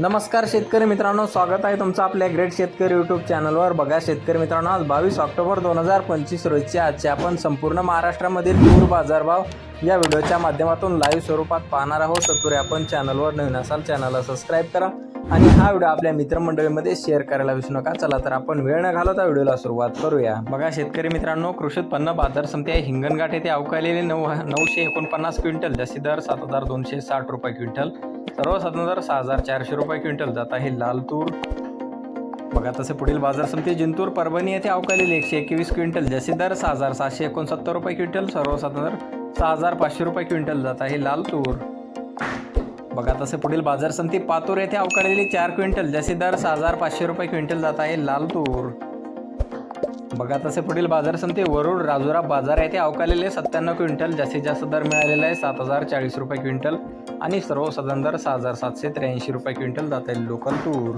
नमस्कार शेतकरी मित्रांनो स्वागत आहे तुमचं आपल्या ग्रेट शेतकरी यूट्यूब चॅनलवर बघा शेतकरी मित्रांनो आज बावीस ऑक्टोबर दोन हजार पंचवीस रोजची आजचे आपण संपूर्ण महाराष्ट्रामधील तूर बाजारभाव या व्हिडिओच्या माध्यमातून लाईव्ह स्वरूपात पाहणार आहोत. तत्पूर्वी आपण चॅनलवर नवीन असाल चॅनलला सबस्क्राईब करा आणि हा व्हिडिओ आपल्या मित्रमंडळीमध्ये शेअर करायला विसरू नका. चला तर आपण वेळ न घालवता व्हिडिओला सुरुवात करूया. बघा शेतकरी मित्रांनो कृषी उत्पन्न बाजार समिती आहे हिंगणघाट येथे अवकालेले नऊ नऊशे एकोणपन्नास क्विंटल जास्ती दर सात हजार दोनशे साठ रुपये क्विंटल. सर्वसाधारण दर सहा हजार चारशे रुपये क्विंटल जात आहे लाल तूर बघा तसे पुढील बाजार समिती जिंतूर परभणी येथे अवकालेले एकशे एकवीस क्विंटल जसे दर सहा हजार सहाशे एकोणसत्तर रुपये क्विंटल सर्वसाधारण दर सहा हजार पाचशे रुपये क्विंटल जात आहे लाल तूर बघा तसे पुढील बाजार समिती पातूर येथे अवकाळलेली चार क्विंटल जसे दर सहा हजार पाचशे रुपये क्विंटल जात आहे लाल तूर बघा तसे पुढील बाजार समिती वरुड राजुरा बाजार येथे अवकालेले सत्त्याण्णव क्विंटल जास्तीत जास्त दर मिळालेला आहे. सात हजार चाळीस रुपये क्विंटल आणि सर्वसाधारण दर सहा हजार सातशे त्र्याऐंशी रुपये क्विंटल जात आहे लोकल तूर